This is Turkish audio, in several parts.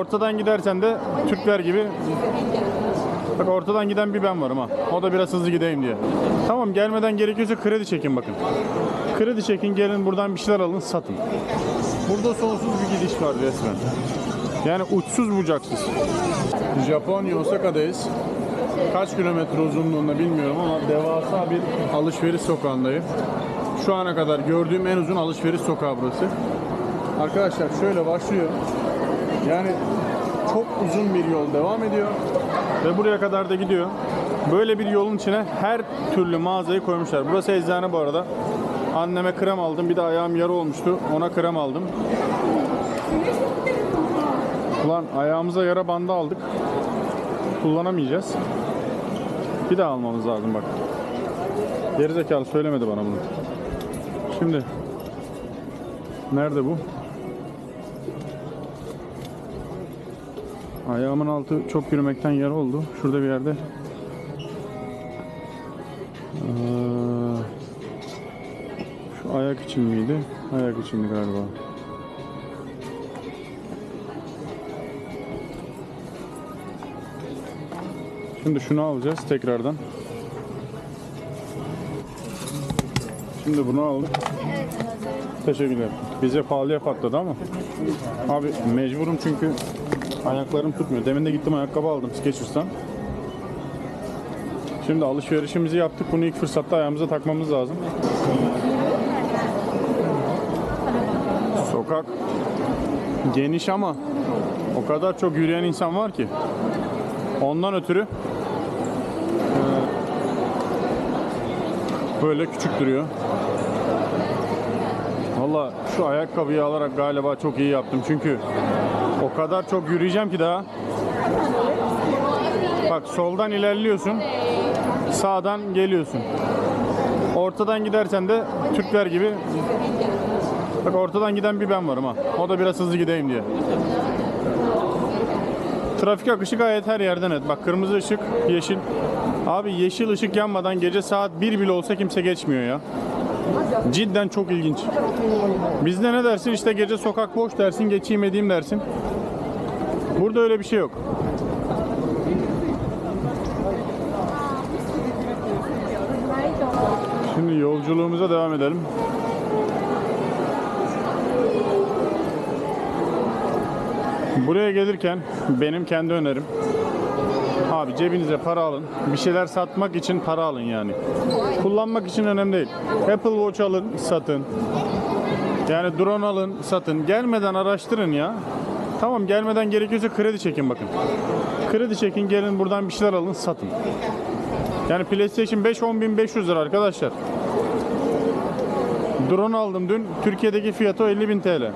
Ortadan gidersen de Türkler gibi Bak ortadan giden bir ben varım ha. O da biraz hızlı gideyim diye. Tamam gelmeden gerekiyorsa kredi çekin bakın. Kredi çekin gelin buradan bir şeyler alın satın. Burada sonsuz bir gidiş var resmen. Yani uçsuz bucaksız. Japonya Osaka'dayız. Kaç kilometre uzunluğunda bilmiyorum ama devasa bir alışveriş sokağındayım. Şu ana kadar gördüğüm en uzun alışveriş sokağı burası. Arkadaşlar şöyle başlıyor. Yani çok uzun bir yol devam ediyor ve buraya kadar da gidiyor. Böyle bir yolun içine her türlü mağazayı koymuşlar. Burası eczane bu arada. Anneme krem aldım. Bir de ayağım yara olmuştu. Ona krem aldım. Ulan ayağımıza yara bandı aldık. Kullanamayacağız. Bir daha almamız lazım bak. Gerizekalı söylemedi bana bunu. Şimdi nerede bu? Ayağımın altı çok yürümekten yara oldu. Şurada bir yerde. Şu ayak için miydi? Ayak içindi galiba. Şimdi şunu alacağız tekrardan. Şimdi bunu aldık. Teşekkürler. Bize pahalıya patladı ama. Abi mecburum çünkü ayaklarım tutmuyor. Demin de gittim ayakkabı aldım Skechers'tan. Şimdi alışverişimizi yaptık. Bunu ilk fırsatta ayağımıza takmamız lazım. Sokak geniş ama o kadar çok yürüyen insan var ki. Ondan ötürü eee, böyle küçük duruyor. Valla şu ayakkabıyı alarak galiba çok iyi yaptım. Çünkü kadar çok yürüyeceğim ki daha. Bak soldan ilerliyorsun. Sağdan geliyorsun. Ortadan gidersen de Türkler gibi Bak ortadan giden bir ben varım ha. O da biraz hızlı gideyim diye. Trafik akışı gayet her yerde net. Bak kırmızı ışık, yeşil. Abi yeşil ışık yanmadan gece saat 1 bile olsa kimse geçmiyor ya. Cidden çok ilginç. Bizde ne dersin işte gece sokak boş dersin geçeyim edeyim dersin. Burada öyle bir şey yok. Şimdi yolculuğumuza devam edelim. Buraya gelirken benim kendi önerim Abi cebinize para alın. Bir şeyler satmak için para alın yani. Kullanmak için önemli değil. Apple Watch alın, satın. Yani drone alın, satın. Gelmeden araştırın ya. Tamam gelmeden gerekiyorsa kredi çekin bakın. Kredi çekin gelin buradan bir şeyler alın, satın. Yani PlayStation 5 10.500 lira arkadaşlar. Drone aldım dün. Türkiye'deki fiyatı 50.000 TL.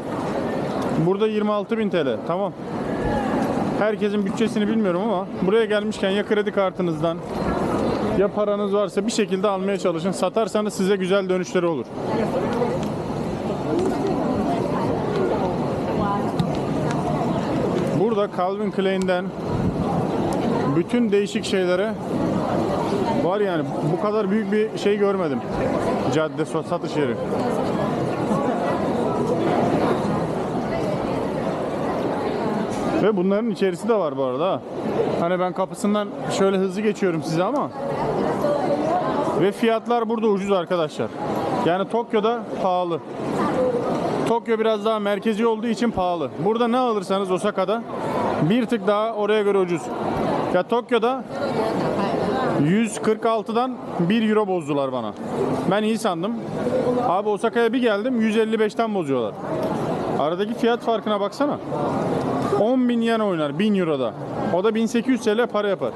Burada 26.000 TL. Tamam. Herkesin bütçesini bilmiyorum ama buraya gelmişken ya kredi kartınızdan ya paranız varsa bir şekilde almaya çalışın. Satarsanız size güzel dönüşleri olur. Burada Calvin Klein'den bütün değişik şeylere var yani bu kadar büyük bir şey görmedim. Cadde satış yeri. Ve bunların içerisi de var bu arada. ha. Hani ben kapısından şöyle hızlı geçiyorum size ama ve fiyatlar burada ucuz arkadaşlar. Yani Tokyo'da pahalı. Tokyo biraz daha merkezi olduğu için pahalı. Burada ne alırsanız Osaka'da bir tık daha oraya göre ucuz. Ya Tokyo'da 146'dan 1 euro bozdular bana. Ben iyi sandım. Abi Osaka'ya bir geldim 155'ten bozuyorlar. Aradaki fiyat farkına baksana. 10 bin yen oynar 1000 euroda. O da 1800 TL para yapar.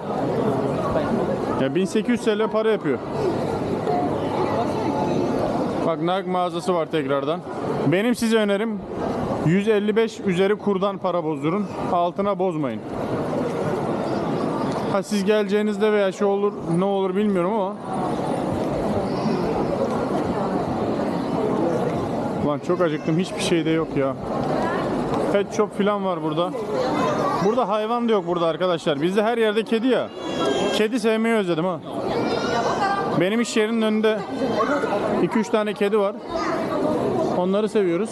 Ya 1800 TL para yapıyor. Bak Nike mağazası var tekrardan. Benim size önerim 155 üzeri kurdan para bozdurun. Altına bozmayın. Ha siz geleceğinizde veya şey olur ne olur bilmiyorum ama Lan çok acıktım hiçbir şey de yok ya. Pet shop falan var burada. Burada hayvan da yok burada arkadaşlar. Bizde her yerde kedi ya. Kedi sevmeyi özledim ha. Benim iş yerinin önünde 2-3 tane kedi var. Onları seviyoruz.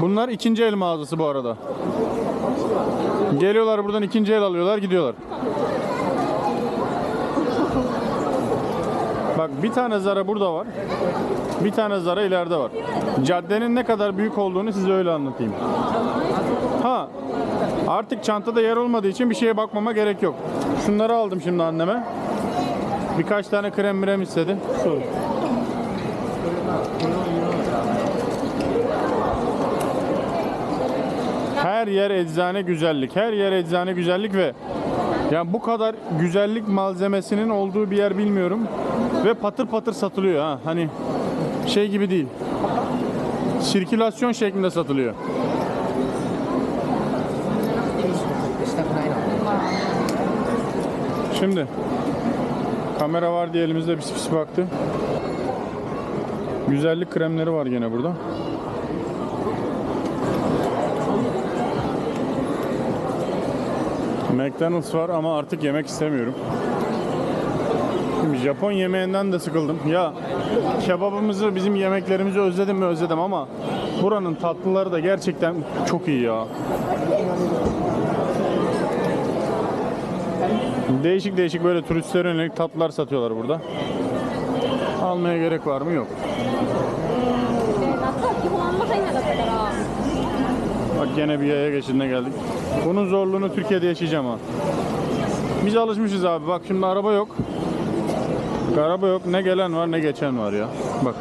Bunlar ikinci el mağazası bu arada. Geliyorlar buradan ikinci el alıyorlar gidiyorlar. Bak bir tane Zara burada var. Bir tane Zara ileride var. Caddenin ne kadar büyük olduğunu size öyle anlatayım. Ha artık çantada yer olmadığı için bir şeye bakmama gerek yok. Şunları aldım şimdi anneme. Birkaç tane krem mirem istedi. Sorry. Her yer eczane güzellik. Her yer eczane güzellik ve yani bu kadar güzellik malzemesinin olduğu bir yer bilmiyorum. Ve patır patır satılıyor ha. Hani şey gibi değil. Sirkülasyon şeklinde satılıyor. Şimdi kamera var diye elimizde pis pis baktı. Güzellik kremleri var gene burada. McDonald's var ama artık yemek istemiyorum. Şimdi Japon yemeğinden de sıkıldım. Ya kebabımızı, bizim yemeklerimizi özledim mi özledim ama buranın tatlıları da gerçekten çok iyi ya. Değişik değişik böyle turistlere yönelik tatlılar satıyorlar burada. Almaya gerek var mı? Yok. Bak gene bir yaya geçidine geldik. Bunun zorluğunu Türkiye'de yaşayacağım ha. Biz alışmışız abi. Bak şimdi araba yok. Araba yok. Ne gelen var ne geçen var ya. Bak.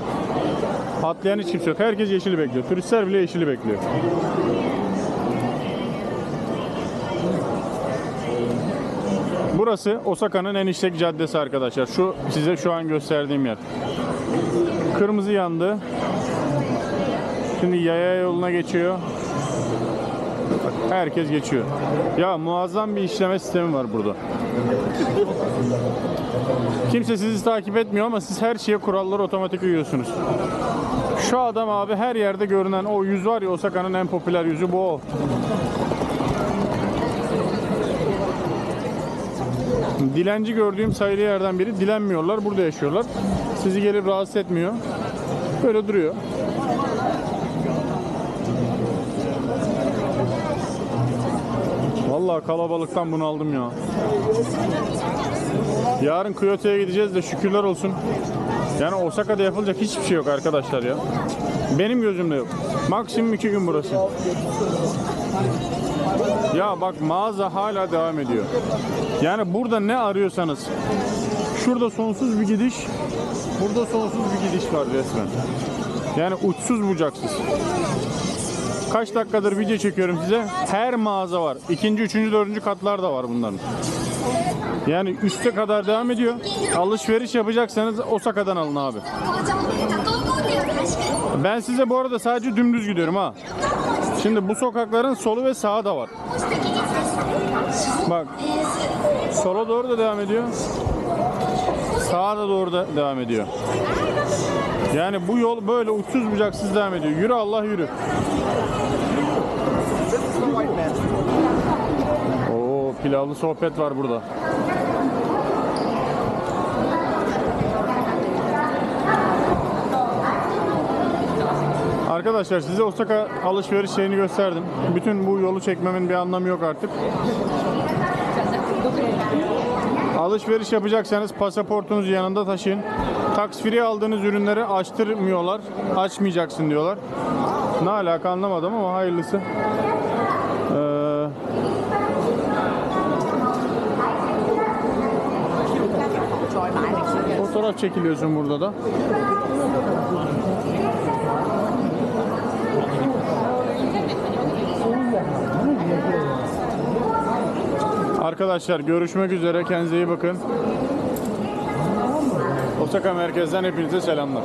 Atlayan hiç kimse yok. Herkes yeşili bekliyor. Turistler bile yeşili bekliyor. Burası Osaka'nın en işlek caddesi arkadaşlar. Şu size şu an gösterdiğim yer. Kırmızı yandı. Şimdi yaya yoluna geçiyor. Herkes geçiyor. Ya muazzam bir işleme sistemi var burada. Kimse sizi takip etmiyor ama siz her şeye kuralları otomatik uyuyorsunuz. Şu adam abi her yerde görünen o yüz var ya Osaka'nın en popüler yüzü bu o. Dilenci gördüğüm sayılı yerden biri dilenmiyorlar burada yaşıyorlar. Sizi gelip rahatsız etmiyor. Böyle duruyor. Vallahi kalabalıktan bunu aldım ya. Yarın Kyoto'ya gideceğiz de şükürler olsun. Yani Osaka'da yapılacak hiçbir şey yok arkadaşlar ya. Benim gözümde yok. Maksimum iki gün burası. Ya bak mağaza hala devam ediyor. Yani burada ne arıyorsanız. Şurada sonsuz bir gidiş. Burada sonsuz bir gidiş var resmen. Yani uçsuz bucaksız. Kaç dakikadır video çekiyorum size. Her mağaza var. İkinci, üçüncü, dördüncü katlar da var bunların. Yani üste kadar devam ediyor. Alışveriş yapacaksanız Osaka'dan alın abi. Ben size bu arada sadece dümdüz gidiyorum ha. Şimdi bu sokakların solu ve sağı da var. Bak. Sola doğru da devam ediyor. Sağa da doğru da devam ediyor. Yani bu yol böyle uçsuz bucaksız devam ediyor. Yürü Allah yürü. Pilavlı sohbet var burada. Arkadaşlar size Osaka alışveriş şeyini gösterdim. Bütün bu yolu çekmemin bir anlamı yok artık. Alışveriş yapacaksanız pasaportunuzu yanında taşıyın. Free aldığınız ürünleri açtırmıyorlar. Açmayacaksın diyorlar. Ne alaka anlamadım ama hayırlısı. Fotoğraf çekiliyorsun burada da. Arkadaşlar görüşmek üzere. Kendinize iyi bakın. Osaka merkezden hepinize selamlar.